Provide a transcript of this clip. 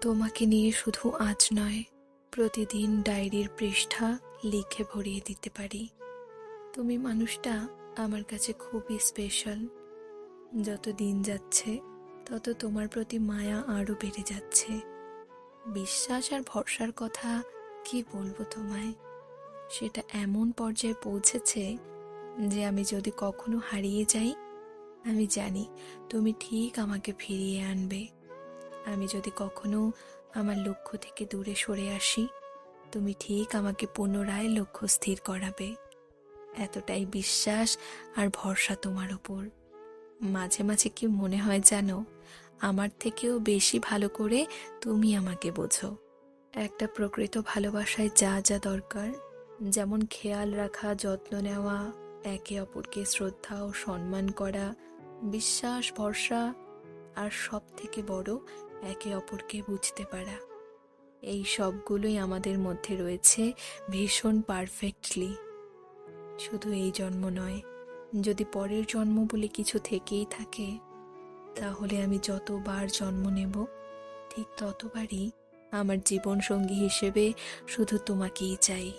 তোমাকে নিয়ে শুধু আজ নয়, প্রতিদিন ডায়েরির পৃষ্ঠা লিখে ভরিয়ে দিতে পারি। তুমি মানুষটা আমার কাছে খুবই স্পেশাল যত দিন যাচ্ছে, তত তোমার প্রতি মায়া আরও বেড়ে যাচ্ছে। বিশ্বাস আর ভরসার কথা কি বলব তোমায়? সেটা এমন পর্যায়ে পৌঁছেছে যে আমি যদি কখনো হারিয়ে যাই, আমি জানি তুমি ঠিক আমাকে ফিরিয়ে আনবে। আমি যদি কখনো আমার লক্ষ্য থেকে দূরে সরে আসি, তুমি ঠিক আমাকে পুনরায় লক্ষ্য স্থির করাবে। এতটাই বিশ্বাস আর ভরসা তোমার ওপর। মাঝে মাঝে কি মনে হয় জানো, আমার থেকেও বেশি ভালো করে তুমি আমাকে বোঝো। একটা প্রকৃত ভালোবাসায় যা যা দরকার, যেমন খেয়াল রাখা, যত্ন নেওয়া, একে অপরকে শ্রদ্ধা ও সম্মান করা, বিশ্বাস, ভরসা, আর সব থেকে বড় একে অপরকে বুঝতে পারা। এই সবগুলোই আমাদের মধ্যে রয়েছে ভীষণ পারফেক্টলি। শুধু এই জন্ম নয়, যদি পরের জন্ম বলে কিছু থেকেই থাকে, তাহলে আমি যতবার জন্ম নেব, ঠিক ততবারই আমার জীবন সঙ্গী হিসেবে শুধু তোমাকেই চাই।